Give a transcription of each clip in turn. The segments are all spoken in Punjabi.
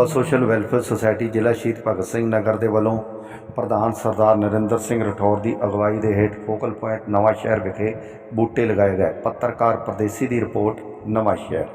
ਦੁਆਬਾ ਸੋਸ਼ਲ ਵੈਲਫੇਅਰ ਸੁਸਾਇਟੀ ਜ਼ਿਲ੍ਹਾ ਸ਼ਹੀਦ ਭਗਤ ਸਿੰਘ ਨਗਰ ਦੇ ਵੱਲੋਂ ਪ੍ਰਧਾਨ ਸਰਦਾਰ ਨਰਿੰਦਰ ਸਿੰਘ ਰਠੌਰ ਦੀ ਅਗਵਾਈ ਦੇ ਹੇਠ ਫੋਕਲ ਪੁਆਇੰਟ ਨਵਾਂ ਸ਼ਹਿਰ ਵਿਖੇ ਬੂਟੇ ਲਗਾਏ ਗਏ। ਪੱਤਰਕਾਰ ਪ੍ਰਦੇਸੀ ਦੀ ਰਿਪੋਰਟ ਨਵਾਂ ਸ਼ਹਿਰ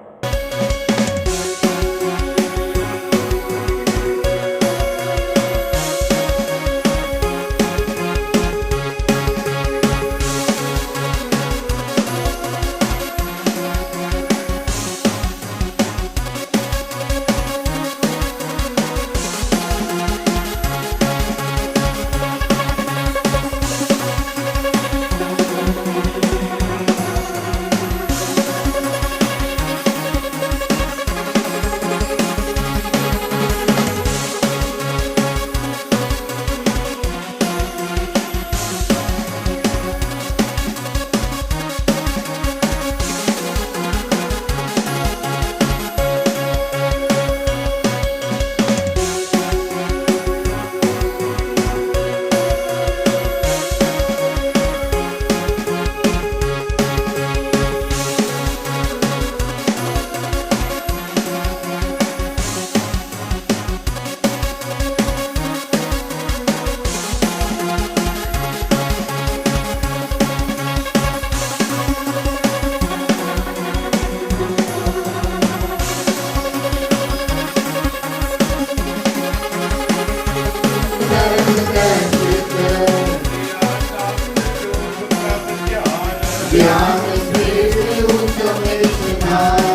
Ah.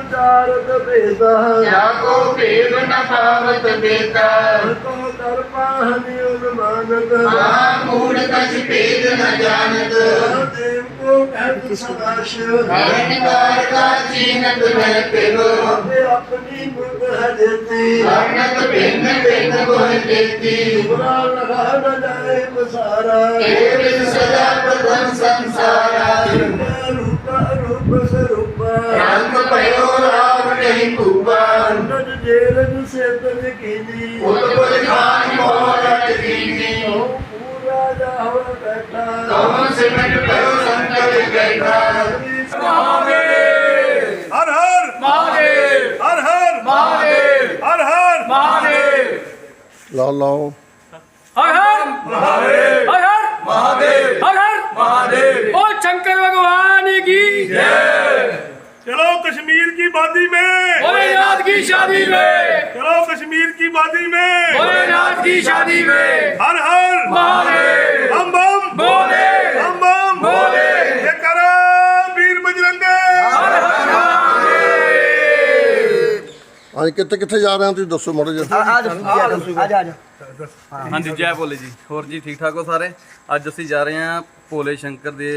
ਕਾਰਜ ਭੇਦਾ। ਜਾ ਕੋ ਭੇਦ ਨ ਪਾਵਤ ਬੇਤਾ ਤੁਮ ਕਰ ਪਾਹਨੀ ਉਗਮਾਨਤ ਆ ਮੂੜ ਕਛ ਭੇਦ ਨ ਜਾਣਤ ਦੇਵ ਕੋ ਕਹਿ ਸਦਾਸ਼ ਹਰਿ ਕਾਰ ਕਾ ਚੀਨਤ ਮੈਂ ਪਿਲੋ ਆਪਣੀ ਮੁਖ ਹਜਤੀ ਅਨੰਤ ਭਿੰਨ ਭਿੰਨ ਕੋਹ ਦੇਤੀ। ਬੁਰਾ ਲਗਾ ਨ ਜਾਏ ਪਸਾਰਾ। ਇਹ ਬਿਨ ਸਦਾ ਪ੍ਰਥਮ ਸੰਸਾਰਾ। ਰੂਪ ਰੂਪ ਸਰੂਪ। ਰੰਗ ਭਇਓ kubban Jailan setan kini Utbal khan mohat kini Pura jawa kata Tavan simit par sankat gaita Mahadev Har har Mahadev Har har Mahadev Har har Mahadev Lao lao Har har Mahadev Har har Mahadev Har har Mahadev ओ शंकर भगवान की जय चलो कश्मीर की वादी में की शादी में चलो कश्मीर की वादी में भोलेनाथ की शादी में हर हर महादेव बम बम बोले बम बम बोले। ये करो वीर बजरंगे ਅੱਜ ਕਿੱਥੇ ਕਿੱਥੇ ਜਾ ਰਹੇ ਹੋ ਤੁਸੀਂ ਦੱਸੋ ਮਾੜਾ ਜਿਹਾ ਹਾਂਜੀ ਜੈ ਭੋਲੇ ਜੀ ਹੋਰ ਜੀ ਠੀਕ ਠਾਕ ਹੋ ਸਾਰੇ ਅੱਜ ਅਸੀਂ ਜਾ ਰਹੇ ਹਾਂ ਭੋਲੇ ਸ਼ੰਕਰ ਦੇ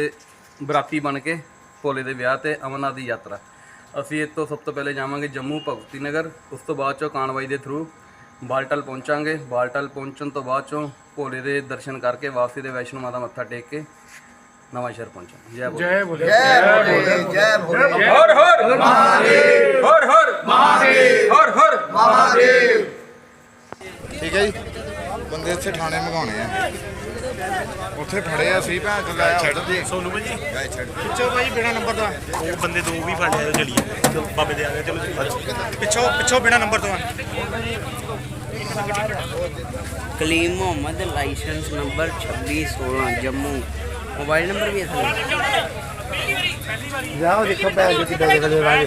ਬਰਾਤੀ ਬਣ ਕੇ ਭੋਲੇ ਦੇ ਵਿਆਹ ਤੇ ਅਮਰਨਾਥ ਦੀ ਯਾਤਰਾ ਅਸੀਂ ਇੱਥੋਂ ਸਭ ਤੋਂ ਪਹਿਲੇ ਜਾਵਾਂਗੇ ਜੰਮੂ ਭਗਤੀ ਨਗਰ ਉਸ ਤੋਂ ਬਾਅਦ ਚੋਂ ਕਾਨਵਾਈ ਦੇ ਥਰੂ ਬਾਲਟਲ ਪਹੁੰਚਾਂਗੇ। ਬਾਲਟਲ ਪਹੁੰਚਣ ਤੋਂ ਬਾਅਦ ਚੋਂ ਭੋਲੇ ਦੇ ਦਰਸ਼ਨ ਕਰਕੇ ਵਾਪਸੀ ਦੇ ਵੈਸ਼ਨੋ ਮਾਤਾ ਮੱਥਾ ਟੇਕ ਕੇ ਨਵਾਂ ਸ਼ਹਿਰ ਪਹੁੰਚਾਂਗੇ। ਜੈ ਭੋਲੇ ਠੀਕ ਹੈ ਜੀ। ਬੰਦੇ ਇੱਥੇ ਥਾਣੇ ਮੰਗਾਉਣੇ ਆ। ਉੱਥੇ ਫੜਿਆ ਸੀ ਭੈਣ ਚੋਦ ਲਾਇਆ ਛੱਡ ਦੇ। ਸੋਨੂ ਭਾਜੀ? ਗਾਇ ਛੱਡ ਦੇ ਪਿੱਛੋਂ ਭਾਈ ਬਿਨਾ ਨੰਬਰ ਤੋਂ ਆ। ਉਹ ਬੰਦੇ ਦੋ ਵੀ ਫੜ ਲਿਆ ਚਲੀ ਚਲੋ ਬਾਬੇ ਦੇ ਆ ਗਏ ਚਲੋ। ਪਿੱਛੋਂ ਪਿੱਛੋਂ ਬਿਨਾ ਨੰਬਰ ਤੋਂ ਆ। Kaleem Muhammad license number 2616 Jammu. Mobile number ਵੀ ਇਸ ਲਈ ਜਾਓ ਦੇਖੋ ਬੈਗ ਕਿੱਦਾਂ ਦੇ ਕਲੇ ਵਾਲੇ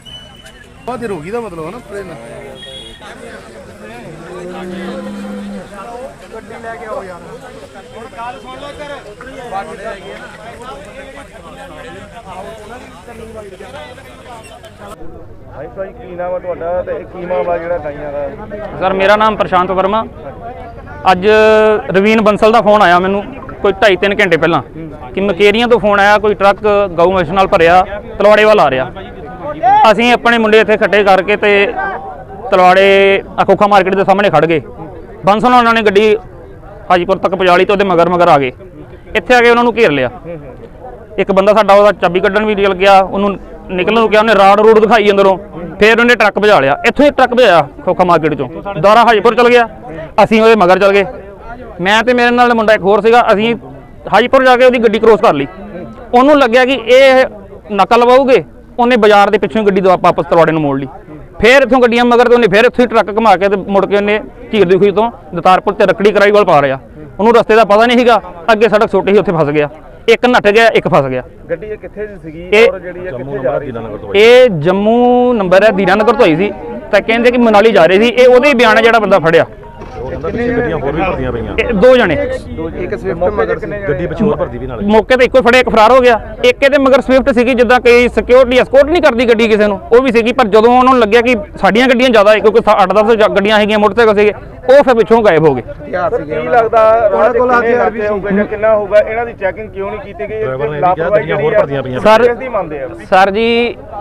ਬਾਦੀ ਰੋਗੀ ਦਾ ਮਤਲਬ ਹੈ ਨਾ। ਪਲੇਨ ਭਾਈ ਭਾਈ ਕੀ ਨਾਮ ਹੈ ਤੁਹਾਡਾ ਤੇ ਕੀ ਮਾਮਲਾ ਜਿਹੜਾ ਗਾਈਆਂ ਦਾ? ਸਰ ਮੇਰਾ ਨਾਮ ਪ੍ਰਸ਼ਾਂਤ ਵਰਮਾ। ਅੱਜ ਰਵੀਨ ਬੰਸਲ ਦਾ ਫੋਨ ਆਇਆ ਮੈਨੂੰ ਕੋਈ 2.5 3 ਘੰਟੇ ਪਹਿਲਾਂ। ਕਿ ਮਕੇਰੀਆਂ ਤੋਂ ਫੋਨ ਆਇਆ ਕੋਈ ਟਰੱਕ ਗਊ ਮੱਛ ਨਾਲ ਭਰਿਆ ਤਲਵਾੜੇ ਵੱਲ ਆ ਰਿਹਾ। ਅਸੀਂ ਆਪਣੇ ਮੁੰਡੇ ਇੱਥੇ ਇਕੱਠੇ ਕਰਕੇ ਤੇ ਤਲਵਾੜੇ ਅਖੋਖਾ ਮਾਰਕੀਟ ਦੇ ਸਾਹਮਣੇ ਖੜ ਗਏ। ਬੰਸਲ ਉਹਨਾਂ ਨੇ ਗੱਡੀ ਹਾਜੀਪੁਰ ਤੱਕ ਪਹੁੰਚਾ ਲਈ ਤੇ ਉਹਦੇ ਮਗਰ ਮਗਰ ਆ ਗਏ। ਇੱਥੇ ਆ ਕੇ ਉਹਨਾਂ ਨੂੰ ਘੇਰ ਲਿਆ। ਇੱਕ ਬੰਦਾ ਸਾਡਾ ਉਹਦਾ ਚਾਬੀ ਕੱਢਣ ਵੀ ਨਿਕਲ ਗਿਆ, ਉਹਨੂੰ ਨਿਕਲਣ ਨੂੰ ਕਿਹਾ, ਉਹਨੇ ਰਾੜ ਰੂੜ ਦਿਖਾਈ ਅੰਦਰੋਂ। ਫਿਰ ਉਹਨੇ ਟਰੱਕ ਭਜਾ ਲਿਆ। ਇੱਥੋਂ ਹੀ ਟਰੱਕ ਭਜਾਇਆ ਖੋਖਾ ਮਾਰਕੀਟ ਚੋਂ। ਦੁਆਰਾ ਹਾਜੀਪੁਰ ਚਲ ਗਿਆ। ਅਸੀਂ ਉਹਦੇ ਮਗਰ ਚਲ ਗਏ। ਮੈਂ ਤੇ ਮੇਰੇ ਨਾਲ ਮੁੰਡਾ ਇੱਕ ਹੋਰ ਸੀਗਾ, ਅਸੀਂ ਹਾਜੀਪੁਰ ਜਾ ਕੇ ਉਹਦੀ ਗੱਡੀ ਕ੍ਰੋਸ ਕਰ ਲਈ। ਉਹਨੂੰ ਲੱਗਿਆ ਕਿ ਇਹ ਨਕਲ ਲਵਾਉਗੇ। ਉਹਨੇ ਬਾਜ਼ਾਰ ਦੇ ਪਿੱਛੋਂ ਗੱਡੀ ਦਵਾ ਵਾਪਸ ਤਲਵਾੜੇ ਨੂੰ ਮੋੜ ਲਈ। ਫਿਰ ਇੱਥੋਂ ਗੱਡੀਆਂ ਮਗਰ ਤੇ ਉਹਨੇ ਫਿਰ ਇੱਥੋਂ ਹੀ ਟਰੱਕ ਘੁਮਾ ਕੇ ਤੇ ਮੁੜ ਕੇ ਉਹਨੇ ਝੀਰ ਦੀ ਖੂਹੀ ਤੋਂ ਦਤਾਰਪੁਰ ਤੇ ਰੱਕੜੀ ਕਰਾਈ ਵੱਲ ਪਾ ਰਿਹਾ। ਉਹਨੂੰ ਰਸਤੇ ਦਾ ਪਤਾ ਨਹੀਂ ਸੀਗਾ ਅੱਗੇ ਸੜਕ ਛੋਟੀ ਸੀ ਉੱਥੇ ਫਸ ਗਿਆ। ਇੱਕ ਨੱਠ ਗਿਆ ਇੱਕ ਫਸ ਗਿਆ। ਗੱਡੀ ਇਹ ਕਿੱਥੇ ਦੀ ਸੀਗੀ? ਔਰ ਜਿਹੜੀ ਇਹ ਕਿੱਥੇ ਜਾ ਰਹੀ ਸੀ? ਇਹ ਜੰਮੂ ਨੰਬਰ ਹੈ ਦੀਨਾਨਗਰ ਤੋਂ ਆਈ ਸੀ। ਤਾਂ ਕਹਿੰਦੇ ਕਿ ਮਨਾਲੀ ਜਾ ਰਹੇ ਸੀ। ਇਹ ਉਹਦੇ ਹੀ ਬਿਆਨ ਹੈ ਜਿਹੜਾ ਬੰਦਾ ਫੜਿਆ। ਗੱਡੀਆਂ ਹੋਰ ਵੀ ਭਰਦੀਆਂ ਪਈਆਂ। ਇਹ ਦੋ ਜਣੇ। ਇੱਕ ਸਵਿਫਟ ਮਗਰ ਸੀ। ਗੱਡੀ ਪਿੱਛੋਂ ਭਰਦੀ ਵੀ ਨਾਲ। ਮੌਕੇ ਤੇ ਇੱਕੋ ਹੀ ਫੜਿਆ ਇੱਕ ਫਰਾਰ ਹੋ ਗਿਆ। ਇੱਕ ਇਹਦੇ ਮਗਰ ਸਵਿਫਟ ਸੀਗੀ ਜਿੱਦਾਂ ਕਈ ਸਿਕਿਉਰਿਟੀ ਐਸਕੋਰਟ ਨਹੀਂ ਕਰਦੀ ਗੱਡੀ ਕਿਸੇ ਨੂੰ। ਉਹ ਵੀ ਸੀਗੀ ਪਰ ਜਦੋਂ ਉਹਨਾਂ ਨੂੰ ਲੱਗਿਆ ਕਿ ਸਾਡੀਆਂ ਗੱਡੀਆਂ ਜ਼ਿਆਦਾ ਹੈ ਕਿਉਂਕਿ 8-10 ਗੱਡੀਆਂ ਹੈਗੀਆਂ ਮੋਟਰਸਾਈਕਲ ਸੀਗੇ ਉਹ ਫਿਰ ਪਿੱਛੋਂ ਗਾਇਬ ਹੋ ਗਏ। ਕੀ ਲੱਗਦਾ ਉਹਨਾਂ ਕੋਲ ਹਥਿਆਰ ਵੀ ਹੋਊਗਾ ਜਾਂ ਕਿੰਨਾ ਹੋਊਗਾ ਇਹਨਾਂ ਦੀ ਚੈਕਿੰਗ ਕਿਉਂ ਨਹੀਂ ਕੀਤੀ ਗਈ? ਡਰਾਈਵਰ ਨੇ ਵੀ ਕਿਹਾ ਗੱਡੀਆਂ ਹੋਰ ਭਰਦੀਆਂ ਪਈਆਂ। ਸਰ ਕਿਸ ਦੀ ਮੰਨਦੇ ਆ। ਸਰ ਜੀ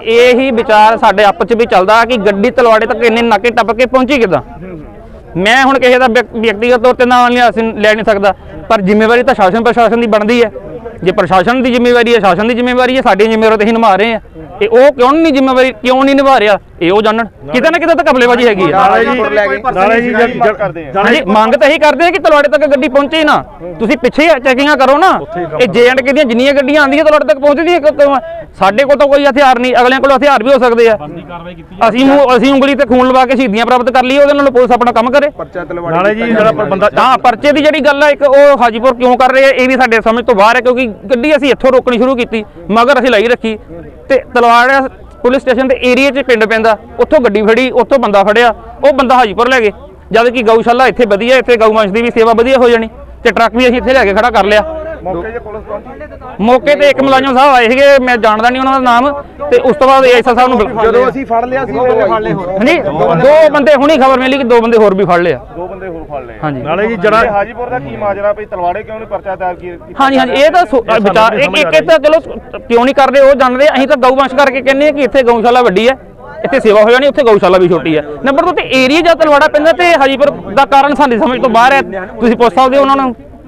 ਇਹੀ ਵਿਚਾਰ ਸਾਡੇ ਆਪਸ ਚ ਵੀ ਚੱਲਦਾ ਕਿ ਗੱਡੀ ਤਲਵਾੜੇ ਤੱਕ ਇੰਨੇ ਨਾਕੇ ਟੱਪ ਕੇ ਪਹੁੰਚੀ ਕਿਦਾਂ? ਮੈਂ ਹੁਣ ਕਿਸੇ ਦਾ ਵਿਅਕ- ਵਿਅਕਤੀਗਤ ਤੌਰ ਤੇ ਨਾਮ ਲਿਆ ਅਸੀਂ ਲੈ ਨਹੀਂ ਸਕਦਾ। ਪਰ ਜ਼ਿੰਮੇਵਾਰੀ ਤਾਂ ਸ਼ਾਸਨ ਪ੍ਰਸ਼ਾਸਨ ਦੀ ਬਣਦੀ ਹੈ। ਜੇ ਪ੍ਰਸ਼ਾਸਨ ਦੀ ਜ਼ਿੰਮੇਵਾਰੀ ਹੈ, ਸ਼ਾਸਨ ਦੀ ਜ਼ਿੰਮੇਵਾਰੀ ਹੈ ਸਾਡੀ ਜ਼ਿੰਮੇਵਾਰੀ ਤਾਂ ਅਸੀਂ ਨਿਭਾ ਰਹੇ ਹਾਂ। ਇਹ ਉਹ ਕਿਉਂ ਨਹੀਂ ਜ਼ਿੰਮੇਵਾਰੀ ਕਿਉਂ ਨਹੀਂ ਨਿਭਾ ਰਿਹਾ? ਇਹ ਉਹ ਜਾਣਨ। ਕਿਤੇ ਨਾ ਕਿਤੇ ਤਾਂ ਕਬਲੇਬਾਜ਼ੀ ਹੈਗੀ ਆ। ਨਾਲੇ ਜੀ ਕਰਦੇ ਆ। ਹਾਂਜੀ ਮੰਗ ਤਾਂ ਇਹੀ ਕਰਦੇ ਆ ਕਿ ਤਲਵਾੜੇ ਤੱਕ ਗੱਡੀ ਪਹੁੰਚੇ ਹੀ ਨਾ। ਤੁਸੀਂ ਪਿੱਛੇ ਚੈਕਿੰਗਾਂ ਕਰੋ ਨਾ। ਇਹ ਜੇ ਐਂਡ ਕੇ ਦੀਆਂ ਜਿੰਨੀਆਂ ਗੱਡੀਆਂ ਆਉਂਦੀਆਂ ਤਲਵਾੜੇ ਤੱਕ ਪਹੁੰਚਦੀਆਂ ਆ? ਸਾਡੇ ਕੋਲ ਤਾਂ ਕੋਈ ਹਥਿਆਰ ਨਹੀਂ ਅਗਲਿਆਂ ਕੋਲ ਹਥਿਆਰ ਵੀ ਹੋ ਸਕਦੇ ਆ। ਅਸੀਂ ਅਸੀਂ ਉਂਗਲੀ ਤੇ ਖੂਨ ਲਵਾ ਕੇ ਸ਼ਹੀਦੀਆਂ ਪ੍ਰਾਪਤ ਕਰ ਲਈਏ ਉਹਦੇ ਨਾਲ ਪੁਲਿਸ ਆਪਣਾ ਕੰਮ ਕਰੇ। ਨਾਲੇ ਜੀ ਜਿਹੜਾ ਬੰਦਾ ਹਾਂ ਪਰਚੇ ਦੀ ਜਿਹੜੀ ਗੱਲ ਹੈ ਇੱਕ ਉਹ ਹਾਜੀਪੁਰ ਕਿਉਂ ਕਰ ਰਹੇ ਆ ਇਹ ਵੀ ਸਾਡੇ ਸਮਝ ਤੋਂ ਬਾਹਰ ਹੈ ਕਿਉਂਕਿ ਗੱਡੀ ਅਸੀਂ ਇੱਥੋਂ ਰੋਕਣੀ ਸ਼ੁਰੂ ਕੀਤੀ ਮਗਰ ਅਸੀਂ ਲਾਈ ਰੱਖੀ। ਤੇ ਤਲਵਾੜਾ ਪੁਲਿਸ ਸਟੇਸ਼ਨ ਦੇ ਏਰੀਆ 'ਚ ਪਿੰਡ ਪੈਂਦਾ, ਉੱਥੋਂ ਗੱਡੀ ਫੜੀ, ਉੱਥੋਂ ਬੰਦਾ ਫੜਿਆ, ਉਹ ਬੰਦਾ ਹਾਜੀਪੁਰ ਲੈ ਗਏ। ਜਦ ਕਿ ਗਊਸ਼ਾਲਾ ਇੱਥੇ ਵਧੀਆ, ਇੱਥੇ ਗਊ ਮਾਸ ਦੀ ਵੀ ਸੇਵਾ ਵਧੀਆ ਹੋ ਜਾਣੀ, ਤੇ ਟਰੱਕ ਵੀ ਅਸੀਂ ਇੱਥੇ ਲੈ ਕੇ ਖੜਾ ਕਰ ਲਿਆ। ਮੌਕੇ 'ਤੇ ਪੁਲਿਸ ਪਹੁੰਚੀ? ਮੌਕੇ ਤੇ ਇੱਕ ਮੁਲਾਜ਼ਮ ਸਾਹਿਬ ਆਏ ਸੀਗੇ ਮੈਂ ਜਾਣਦਾ ਨਹੀਂ ਉਹਨਾਂ ਦਾ ਨਾਮ ਤੇ ਉਸ ਤੋਂ ਬਾਅਦ ਐਸਾ ਸਾਹਿਬ ਨੂੰ ਜਦੋਂ ਅਸੀਂ ਫੜ ਲਿਆ ਸੀ ਉਦੋਂ ਫੜ ਲਏ ਹੋਰ ਹਾਂਜੀ ਦੋ ਬੰਦੇ ਹੁਣੀ ਖਬਰ ਮਿਲੀ ਕਿ ਦੋ ਬੰਦੇ ਹੋਰ ਵੀ ਫੜ ਲਿਆ ਦੋ ਬੰਦੇ ਹੋਰ ਫੜ ਲਏ ਹਾਂਜੀ। ਨਾਲੇ ਜੀ ਜਿਹੜਾ ਹਾਜੀਪੁਰ ਦਾ ਕੀ ਮਾਜਰਾ ਭਈ ਤਲਵਾੜੇ ਕਿਉਂ ਨਹੀਂ ਪਰਚਾ ਦਾਇਰ ਕੀ ਹਾਂਜੀ ਹਾਂਜੀ ਇਹ ਤਾਂ ਵਿਚਾਰ ਇੱਕ ਇੱਕ ਤਾਂ ਚਲੋ ਕਿਉਂ ਨਹੀਂ ਕਰਦੇ ਉਹ ਜਾਣਦੇ ਅਸੀਂ ਤਾਂ ਗਊਵੰਸ਼ ਕਰਕੇ ਕਹਿੰਦੇ ਆ ਕਿ ਇੱਥੇ ਗਊਸ਼ਾਲਾ ਵੱਡੀ ਹੈ ਇੱਥੇ ਸੇਵਾ ਹੋ ਜਾਣੀ ਉੱਥੇ ਗਊਸ਼ਾਲਾ ਵੀ ਛੋਟੀ ਹੈ ਨੰਬਰ 2 ਤੇ ਏਰੀਆ ਜਾਂ ਤਲਵਾੜਾ ਪੈਂਦਾ ਤੇ ਹਾਜੀਪੁਰ ਦਾ ਕਾਰਨ ਸਾਡੀ ਸਮਝ ਤੋਂ ਬਾਹਰ ਹੈ। ਤੁਸੀਂ ਪੁੱਛ ਸਕਦੇ ਹੋ ਉਹਨਾਂ ਨੂੰ।